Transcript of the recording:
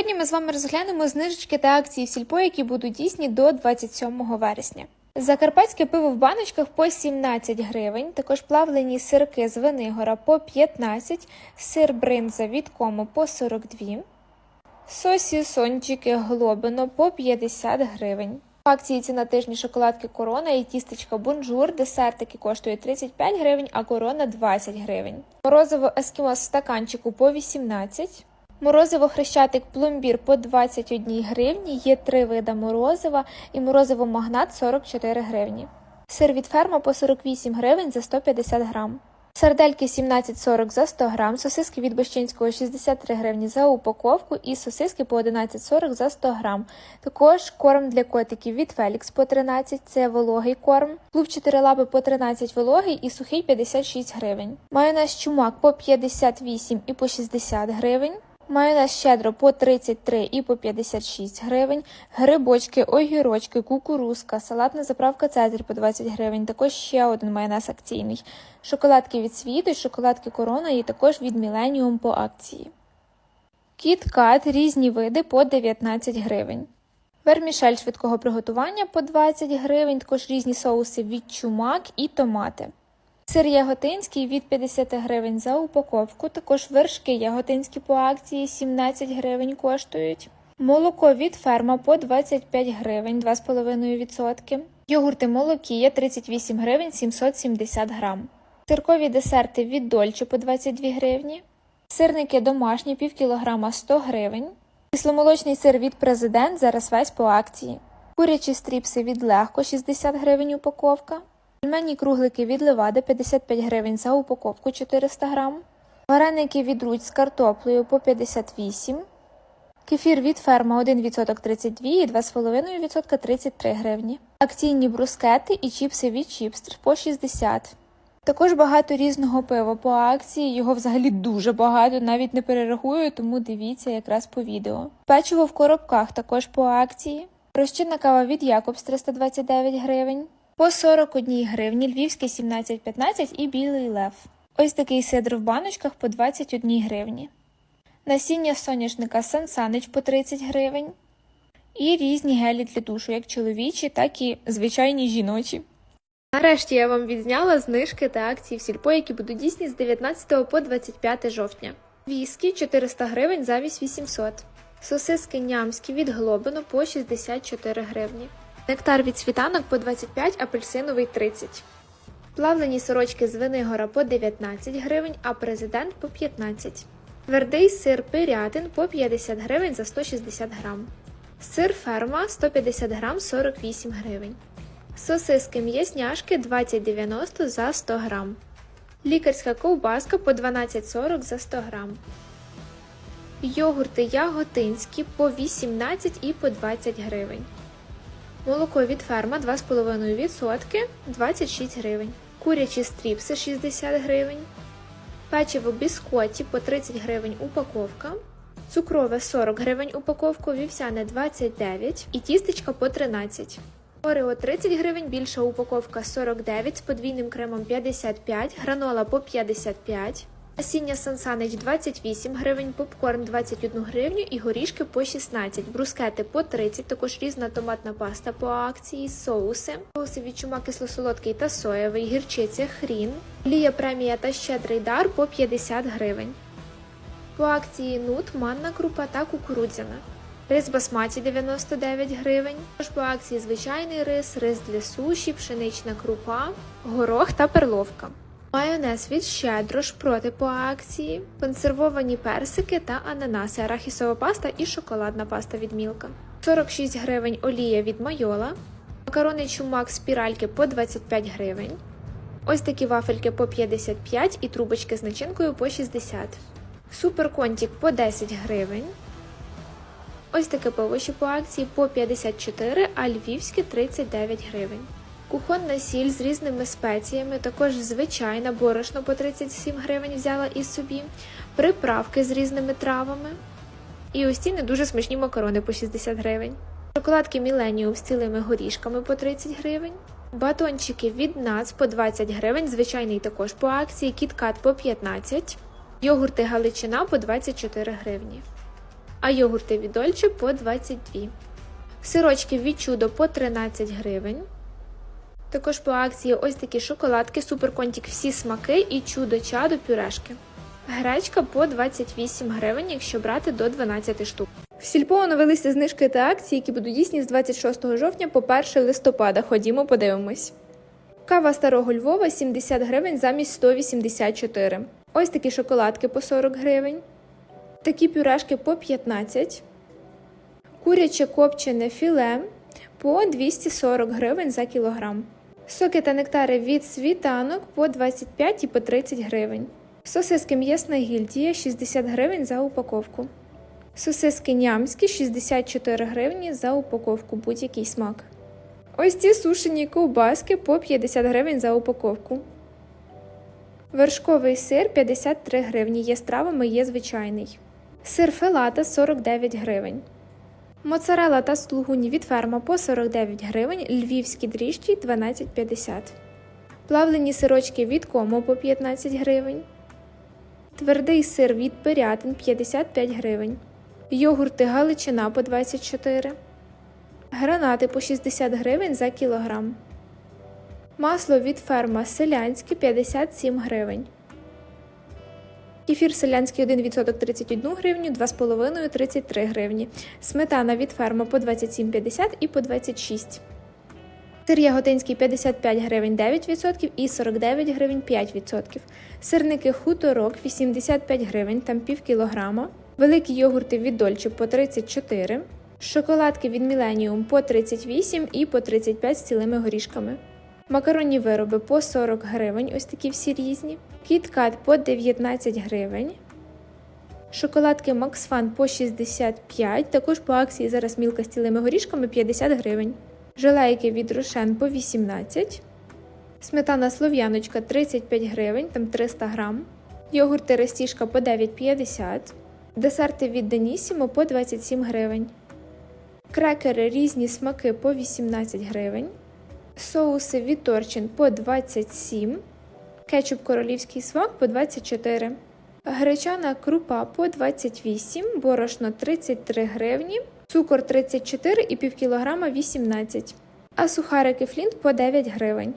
Сьогодні ми з вами розглянемо знижечки та акції сільпо, які будуть дійсні до 27 вересня. Закарпатське пиво в баночках по 17 гривень, також плавлені сирки з Винигора по 15, сир бринза від кому по 42, сосісончики глобино по 50 гривень. В акції ціна тижні шоколадки корона і тістечка бонжур, десертики коштують 35 гривень, а корона 20 гривень. Морозиво ескімос в стаканчику по 18 Морозиво хрещатик пломбір по 21 гривні, є три вида морозива і морозиво магнат 44 гривні. Сир від ферма по 48 гривень за 150 грам. Сардельки 17,40 за 100 грам, сосиски від Бощинського 63 гривні за упаковку і сосиски по 11,40 за 100 грам. Також корм для котиків від Фелікс по 13, це вологий корм. Клуб 4 лапи по 13 вологий і сухий 56 гривень. Майонез чумак по 58 і по 60 гривень. Майонез щедро по 33 і по 56 гривень, грибочки, огірочки, кукурузка, салатна заправка Цезарь по 20 гривень, також ще один майонез акційний, шоколадки від світу, шоколадки корона і також від Міленіум по акції. Кіт-кат різні види по 19 гривень. Вермішель швидкого приготування по 20 гривень, також різні соуси від чумак і томати. Сир яготинський від 50 гривень за упаковку. Також вершки яготинські по акції 17 гривень коштують. Молоко від ферма по 25 гривень 2,5%. Йогурти молокія 38 гривень 770 грам. Сиркові десерти від Дольче по 22 гривні. Сирники домашні пів кілограма 100 гривень. Кисломолочний сир від президент зараз весь по акції. Курячі стріпси від легко 60 гривень упаковка. Пельмені круглики від Левади 55 гривень за упаковку 400 грам. Вареники від Рудь з картоплею по 58. Кефір від ферма 1% 32 і 2,5% 33 гривні. Акційні брускети і чіпси від чіпстр по 60. Також багато різного пива по акції, його взагалі дуже багато, навіть не перерахую, тому дивіться якраз по відео. Печиво в коробках також по акції. Розчинна кава від Якобс 329 гривень. По 41 гривні, львівський 17,15 і білий лев. Ось такий сидр в баночках по 21 гривні. Насіння соняшника Сансанич по 30 гривень. І різні гелі для душу, як чоловічі, так і звичайні жіночі. Нарешті я вам відзняла знижки та акції в сільпо, які будуть дійсні з 19 по 25 жовтня. Віскі 400 гривень замість 800. Сосиски нямські від глобину по 64 гривні. Нектар від світанок по 25, апельсиновий 30. Плавлені сорочки з Винигора по 19 гривень, а президент по 15. Твердий сир пирятин по 50 гривень за 160 грам. Сир ферма 150 грам 48 гривень. Сосиски м'ясняшки 20,90 за 100 грам. Лікарська ковбаска по 12,40 за 100 грам. Йогурти яготинські по 18 і по 20 гривень. Молоко від ферма 2,5% 26 гривень. Курячі стріпси 60 гривень. Печиво біскоті по 30 гривень упаковка. Цукрове 40 гривень упаковку, вівсяне 29 і тістечка по 13. Орео 30 гривень, більша упаковка 49 з подвійним кремом 55, гранола по 55. Насіння Сансанич 28 гривень, попкорн 21 гривню і горішки по 16, брускети по 30, також різна томатна паста по акції, соуси, соуси від чума кисло-солодкий та соєвий, гірчиця, хрін, олія премія та щедрий дар по 50 гривень. По акції нут, манна крупа та кукурудзяна. Рис басматі 99 гривень. Також по акції звичайний рис, рис для суші, пшенична крупа, горох та перловка. Майонез від щедро шпроти по акції, консервовані персики та ананаси, арахісова паста і шоколадна паста від Мілка. 46 гривень олія від Майола, макарони чумак спіральки по 25 гривень. Ось такі вафельки по 55 і трубочки з начинкою по 60. Суперконтік по 10 гривень. Ось таке повище по акції по 54, а львівське 39 гривень. Кухонна сіль з різними спеціями, також звичайна борошно по 37 гривень взяла із собі, приправки з різними травами. І ось ці не дуже смачні макарони по 60 гривень. Шоколадки Міленіум з цілими горішками по 30 гривень. Батончики від НАЦ по 20 гривень, звичайний також по акції, кіткат по 15, йогурти Галичина по 24 гривні. а йогурти від Дольче по 22. Сирочки від чудо по 13 гривень. Також по акції ось такі шоколадки, суперконтік всі смаки і чудо чадо пюрешки. Гречка по 28 гривень, якщо брати до 12 штук. В сільпо оновилися знижки та акції, які будуть дійсні з 26 жовтня по 1 листопада. Ходімо, подивимось. Кава старого Львова 70 гривень замість 184. Ось такі шоколадки по 40 гривень. Такі пюрешки по 15. Куряче копчене філе по 240 гривень за кілограм. Соки та нектари від світанок по 25 і по 30 гривень. Сосиски м'ясна гільдія 60 гривень за упаковку. Сосиски нямські 64 гривні за упаковку, будь-який смак. Ось ці сушені ковбаски по 50 гривень за упаковку. Вершковий сир 53 гривні. Є з травами, є звичайний. Сир фелата 49 гривень. Моцарела та слугуні від ферма по 49 гривень, львівські дріжджі 12,50. Плавлені сирочки від комо по 15 гривень. Твердий сир від пирятин 55 гривень. Йогурти Галичина по 24. Гранати по 60 гривень за кілограм. Масло від ферма селянське 57 гривень. Кефір селянський 1% 31 гривню, 2,5 33 гривні. Сметана від ферма по 27,50 і по 26. Сир яготинський 55 гривень 9% і 49 гривень 5%. Сирники хуторок 85 гривень, там пів кілограма. Великі йогурти від Дольче по 34. Шоколадки від Millennium по 38 і по 35 з цілими горішками. Макаронні вироби по 40 гривень, ось такі всі різні. Кіткат по 19 гривень. Шоколадки Fun по 65, також по акції зараз мілка з цілими горішками 50 гривень. Желейки від Рошен по 18. Сметана слов'яночка 35 гривень, там 300 грам. Йогурти Рестішка по 9,50. Десерти від Данісімо по 27 гривень. Крекери різні смаки по 18 гривень. Соуси від Торчин по 27. Кетчуп королівський смак по 24. Гречана крупа по 28, борошно 33 гривні, цукор 34 і пів кілограма 18. А сухарики флінт по 9 гривень.